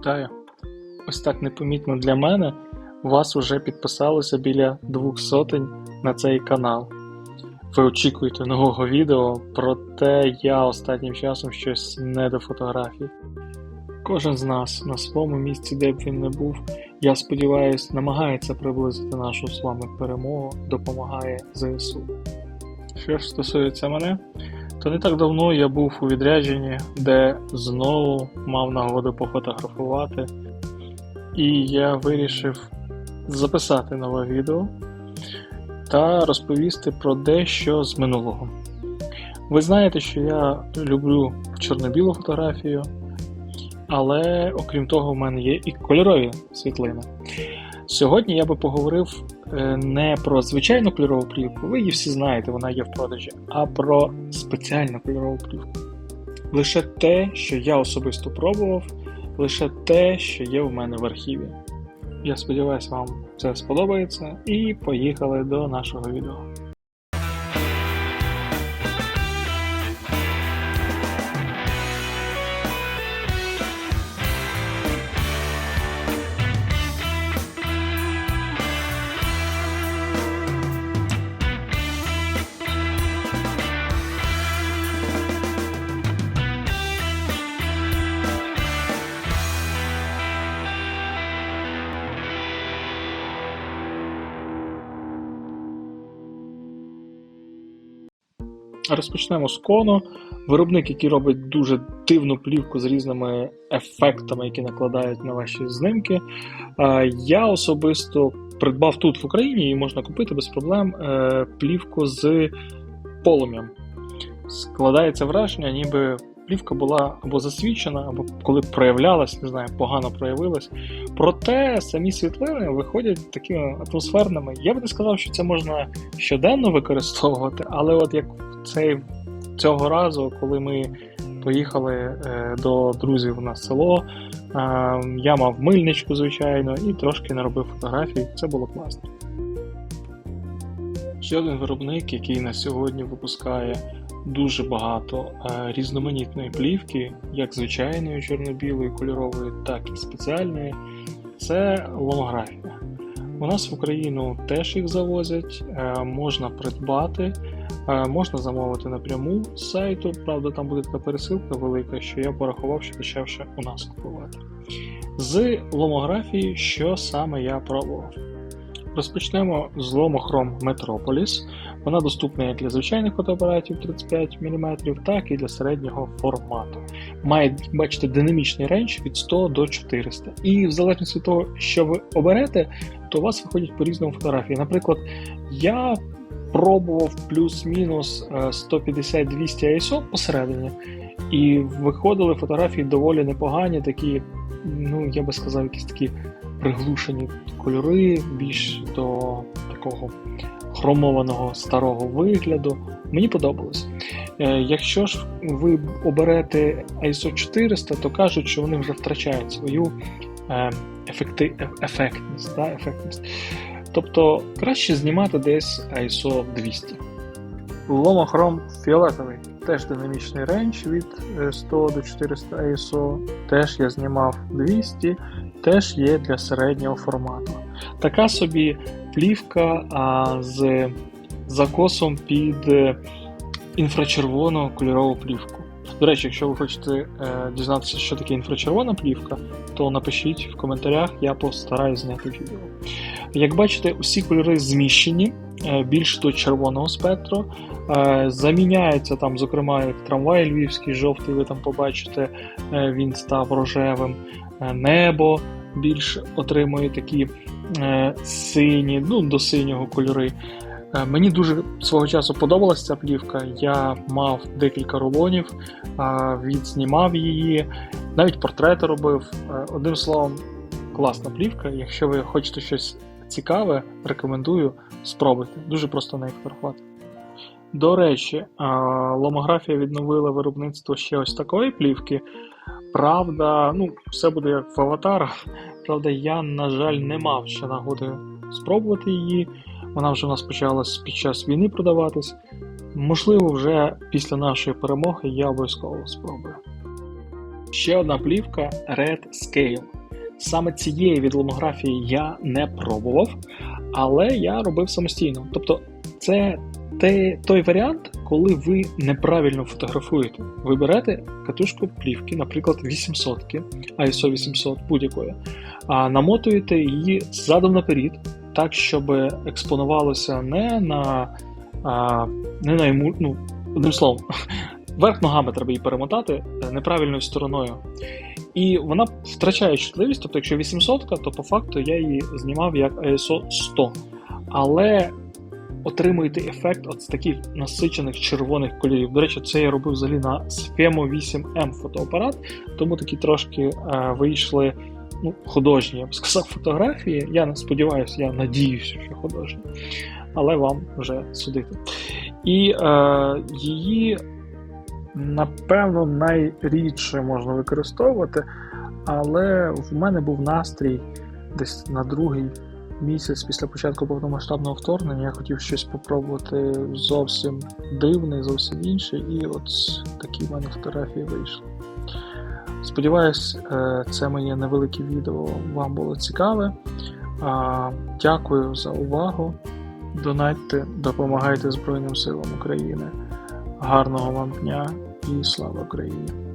Вітаю! Ось так непомітно для мене вас уже підписалося біля двох сотень на цей канал. Ви очікуєте нового відео, проте я останнім часом щось не до фотографій. Кожен з нас на своєму місці, де б він не був, я сподіваюся, намагається приблизити нашу з вами перемогу, допомагає ЗСУ. Що ж стосується мене, то не так давно я був у відрядженні, де знову мав нагоду пофотографувати, і я вирішив записати нове відео та розповісти про дещо з минулого. Ви знаєте, що я люблю чорно-білу фотографію, але окрім того, в мене є і кольорові світлини. Сьогодні я би поговорив е, не про звичайну кольорову плівку, ви її всі знаєте, вона є в продажі, а про спеціальну кольорову плівку. Лише те, що я особисто пробував, лише те, що є в мене в архіві. Я сподіваюся, вам це сподобається, і поїхали до нашого відео. Розпочнемо з Коно. Виробник, який робить дуже дивну плівку з різними ефектами, які накладають на ваші знимки. Я особисто придбав тут в Україні і можна купити без проблем е, плівку з полум'ям. Складається враження, ніби плівка була або засвічена, або коли проявлялась, не знаю, погано проявилась. Проте самі світлини виходять такими атмосферними. Я би не сказав, що це можна щоденно використовувати, але от як цей цього разу, коли ми поїхали е, до друзів на село, е, я мав мильничку, звичайно, і трошки наробив фотографій. Це було класно. Ще один виробник, який на сьогодні випускає дуже багато е, різноманітної плівки, як звичайної чорно-білої, кольорової, так і спеціальної, це ломографія. У нас в Україну теж їх завозять, можна придбати, можна замовити напряму з сайту. Правда, там буде така пересилка велика, що я порахував, що дешевше у нас купувати. З ломографії, що саме я пробував. Розпочнемо з ломохром Metropolis. Вона доступна як для звичайних фотоапаратів 35 мм, так і для середнього формату. Має, бачите, динамічний рейндж від 100 до 400. І в залежності від того, що ви оберете, то у вас виходять по різному фотографії. Наприклад, я пробував плюс-мінус 150-200 ISO посередині, і виходили фотографії доволі непогані, такі, ну я би сказав, якісь такі приглушені кольори, більш до такого хромованого старого вигляду. Мені подобалось. Е, Якщо ж ви оберете ISO 400, то кажуть, що вони вже втрачають свою е, ефекти, ефектність, да, ефектність. Тобто краще знімати десь ISO 200. Ломохром фіолетовий. Теж динамічний рейндж від 100 до 400 ISO. Теж я знімав 200, теж є для середнього формату. Така собі плівка а, з закосом під інфрачервону кольорову плівку. До речі, якщо ви хочете е, дізнатися, що таке інфрачервона плівка, то напишіть в коментарях, я постараюсь зняти відео. Як бачите, усі кольори зміщені е, більш до червоного спектру. Е, заміняється там, зокрема, як трамвай львівський, жовтий, ви там побачите, е, він став рожевим. Е, Небо більш отримує такі е, сині, ну до синього кольори. Е, Мені дуже свого часу подобалася ця плівка. Я мав декілька рулонів, е, відзнімав її, навіть портрети робив. Е, Одним словом, класна плівка. Якщо ви хочете щось цікаве, рекомендую спробуйте. Дуже просто неї фотографувати. До речі, ломографія відновила виробництво ще ось такої плівки. Правда, ну, все буде як в аватарах. Правда, я, на жаль, не мав ще нагоди спробувати її. Вона вже у нас почалась під час війни продаватись. Можливо, вже після нашої перемоги я обов'язково спробую. Ще одна плівка Red Scale. Саме цієї відломографії я не пробував, але я робив самостійно. Тобто, це той варіант, коли ви неправильно фотографуєте. Ви берете катушку плівки, наприклад, 800 ISO 800 будь-якої, намотуєте її задом наперед, так, щоб експонувалося не на а, не на йому, ну, одним словом, верх ногами треба її перемотати е, неправильною стороною. І вона втрачає чутливість, тобто, якщо 800, то по факту я її знімав як ISO 100. Але отримуєте ефект от з таких насичених червоних кольорів. До речі, це я робив взагалі на Sfemo 8M фотоапарат, тому такі трошки е, вийшли ну, художні, я б сказав, фотографії. Я не сподіваюся, я надіюся, що художні, але вам вже судити. І е, її, напевно, найрідше можна використовувати, але в мене був настрій десь на другий місяць після початку повномасштабного вторгнення. Я хотів щось попробувати зовсім дивне, зовсім інше, і от такі в мене фотографії вийшли. Сподіваюсь, е, це моє невелике відео вам було цікаве. Дякую за увагу. Донатьте, допомагайте Збройним силам України. Гарного вам дня і слава Україні!